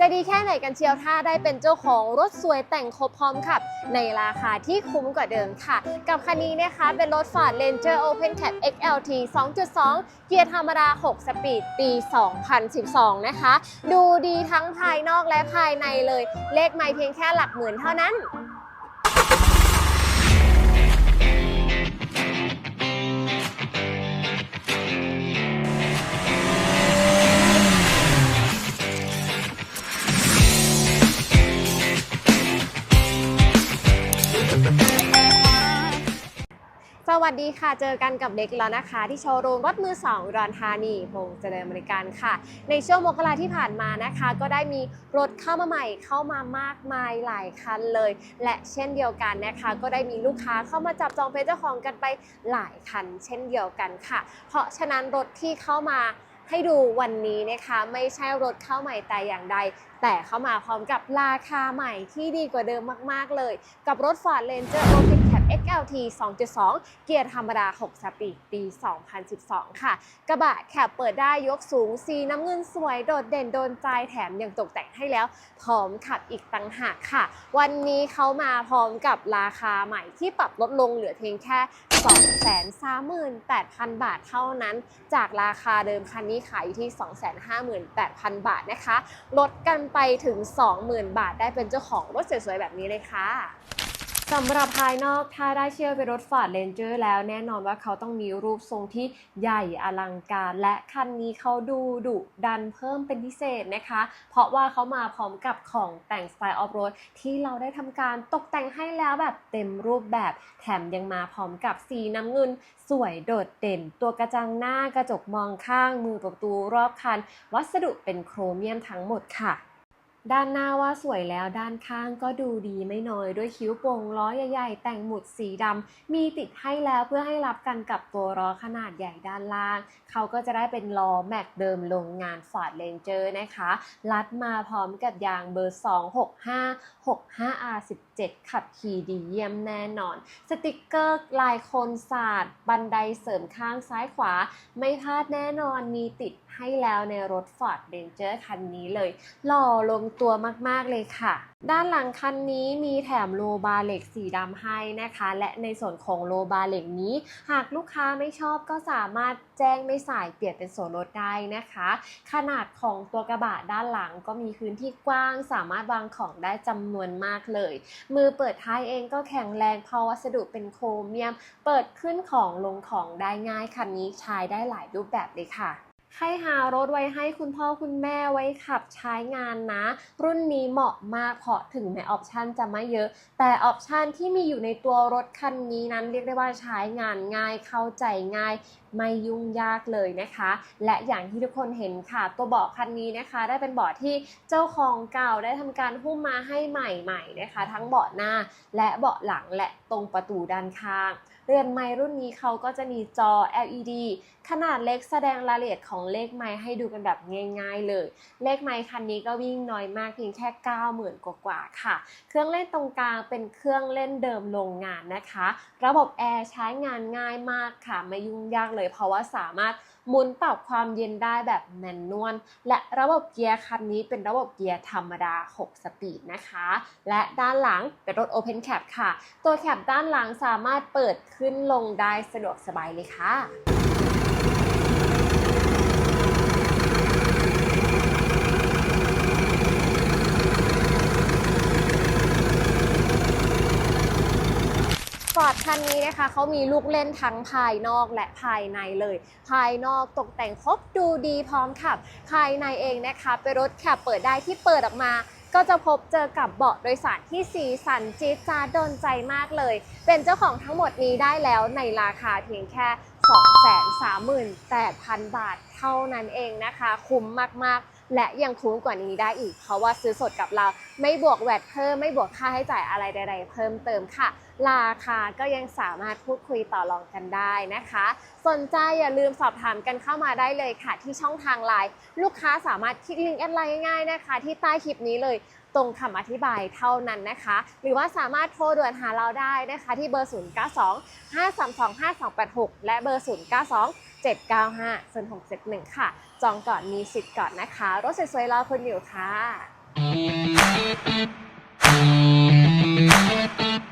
จะดีแค่ไหนกันเชียวถ้าได้เป็นเจ้าของรถสวยแต่งครบพร้อมขับ ในราคาที่คุ้มกว่าเดิมค่ะ กับคันนี้นะคะเป็นรถ Ford Ranger Open Cab XLT 2.2 เกียร์ธรรมดา 6 สปีด ปี 2012 นะคะ ดูดีทั้งภายนอกและภายในเลย เลขไม่เพียงแค่หลักหมื่นเท่านั้น วัสดีค่ะ เจอกันกับเล็กแล้วนะคะ ที่โชว์รูมรถมือสองอุดรธานีพงษ์เจริญบริการค่ะ ในช่วงมกราที่ผ่านมานะคะ ก็ได้มีรถเข้ามาใหม่เข้ามามากมายหลายคันเลย และเช่นเดียวกันนะคะ ก็ได้มีลูกค้าเข้ามาจับจองเป็นเจ้าของกันไปหลายคัน เช่นเดียวกันค่ะ เพราะฉะนั้นรถที่เข้ามาให้ดูวันนี้นะคะไม่ใช่รถเข้าใหม่แต่อย่างใด แต่เข้ามาพร้อมกับราคาใหม่ที่ดีกว่าเดิมมาก ๆ เลย กับรถ Ford Ranger Open Cap XLT 2.2 เกียร์ธรรมดา 6 สปีดปี 2012 ค่ะ กระบะแคบเปิดได้ยกสูง สีน้ำเงินสวยโดดเด่นโดนใจแถมยังตกแต่งให้แล้ว พร้อมขับอีกต่างหากค่ะ วันนี้เขามาพร้อมกับราคาใหม่ที่ปรับลดลงเหลือเพียงแค่ 238,000 บาทเท่านั้น จากราคาเดิมคันนี้ขายอยู่ที่ 258,000 บาทนะคะ ลดกันไปถึง 20,000 บาทได้เป็นเจ้าของรถสวยๆแบบนี้เลยค่ะ สำหรับภายนอกถ้าได้เชื่อเป็นรถ Ford Ranger แล้วแน่นอนว่าเขาต้องมีรูปทรงที่ใหญ่อลังการ และคันนี้เขาดูดุดันเพิ่มเป็นพิเศษนะคะ เพราะว่าเขามาพร้อมกับของแต่งสไตล์ออฟโรดที่เราได้ทำการตกแต่งให้แล้วแบบเต็มรูปแบบ แถมยังมาพร้อมกับสีน้ำเงิน สวยโดดเด่น ตัวกระจังหน้ากระจกมองข้างมือประตูรอบคัน วัสดุเป็นโครเมียมทั้งหมดค่ะ ด้านหน้าว่าสวยแล้วด้านข้างก็ดูดีไม่น้อยด้วยคิ้วโป่งล้อใหญ่ๆ แต่งหมุดสีดำมีติดให้แล้วเพื่อให้รับกันกับตัวล้อขนาดใหญ่ด้านล่าง เขาก็จะได้เป็นล้อแม็กเดิมโรงงาน Ford Ranger นะคะ ลัดมาพร้อมกับยางเบอร์ 265 65R17 ขับขี่ดีเยี่ยมแน่นอน สติกเกอร์ลายโคนศาสตร์ บันไดเสริมข้างซ้ายขวา ไม่พลาดแน่นอนมีติดให้แล้วในรถ Ford Ranger คันนี้เลยหล่อลงตัวมากๆเลยค่ะ ด้านหลังคันนี้มีแถมโลบาเหล็กสีดำให้นะคะ และในส่วนของโลบาเหล็กนี้ หากลูกค้าไม่ชอบก็สามารถแจ้งไม่ใส่เปลี่ยนเป็นส่วนลดได้นะคะ ขนาดของตัวกระบะด้านหลังก็มีพื้นที่กว้าง สามารถวางของได้จำนวนมากเลย มือเปิดท้ายเองก็แข็งแรงเพราะวัสดุเป็นโครเมียม เปิดขึ้นของลงของได้ง่ายคันนี้ใช้ได้หลายรูปแบบเลยค่ะ ใครหารถไว้ให้คุณพ่อคุณแม่ไว้ขับใช้งานนะ รุ่นนี้เหมาะมากเพราะถึงแม้ออปชันจะไม่เยอะ แต่ออปชันที่มีอยู่ในตัวรถคันนี้นั้นเรียกได้ว่าใช้งานง่ายเข้าใจง่าย ไม่ยุ่งยากเลยนะคะ และอย่างที่ทุกคนเห็นค่ะ ตัวเบาะคันนี้นะคะ ได้เป็นเบาะที่เจ้าของเก่าได้ทำการหุ้มมาให้ใหม่ๆนะคะ ทั้งเบาะหน้าและเบาะหลังและตรงประตูด้านข้างเรือนไม้รุ่นนี้เขาก็จะมีจอ LED ขนาดเล็กแสดงรายละเอียดของเลขไม้ให้ดูกันแบบง่าย ๆ เลย เลขไม้คันนี้ก็วิ่งน้อยมากเพียงแค่ 90,000 กว่าๆค่ะ เครื่องเล่นตรงกลางเป็นเครื่องเล่นเดิมโรงงานนะคะ ระบบแอร์ใช้งานง่ายมากค่ะไม่ยุ่งยากเลยเพราะว่าสามารถหมุนปรับความเย็นได้แบบแมนนวลและระบบเกียร์คันนี้เป็นระบบเกียร์ธรรมดา 6 สปีดนะคะ และด้านหลังเป็นรถ Open Cap ค่ะ ตัวแคปด้านหลังสามารถเปิดขึ้นลงได้สะดวกสบายเลยค่ะ ฟอร์ด คันนี้นะคะเขามีลูกเล่นทั้งภายนอกและภายในเลย ภายนอกตกแต่งครบดูดีพร้อมขับ ภายในเองนะคะเป็นรถแคบเปิดได้ที่เปิดออกมาก็จะพบเจอกับเบาะโดยสารที่สีสันจี๊ดจ้าโดนใจมากเลย เป็นเจ้าของทั้งหมดนี้ได้แล้วในราคาเพียงแค่ 238,000 บาทเท่านั้นเองนะคะ คุ้มมากๆ และยังคุ้มกว่านี้ได้อีก เพราะว่าซื้อสดกับเราไม่บวกแวดเพิ่มไม่บวกค่าใช้จ่ายอะไรใดๆ เพิ่มเติมค่ะราคาก็ยังสามารถพูดคุยต่อรองกันได้นะคะ สนใจอย่าลืมสอบถามกันเข้ามาได้เลยค่ะ ที่ช่องทางไลน์ลูกค้าสามารถคลิกลิงก์แอดไลน์ง่ายๆนะคะ ที่ใต้คลิปนี้เลยตรงคำอธิบายเท่านั้นนะคะ หรือว่าสามารถโทรด่วนหาเราได้นะคะ ที่เบอร์ 092 532 5286 และเบอร์ 092 795 0671 ค่ะ จองก่อนมีสิทธิ์ก่อนนะคะ รถสวยๆรอคุณอยู่ค่ะค่ะ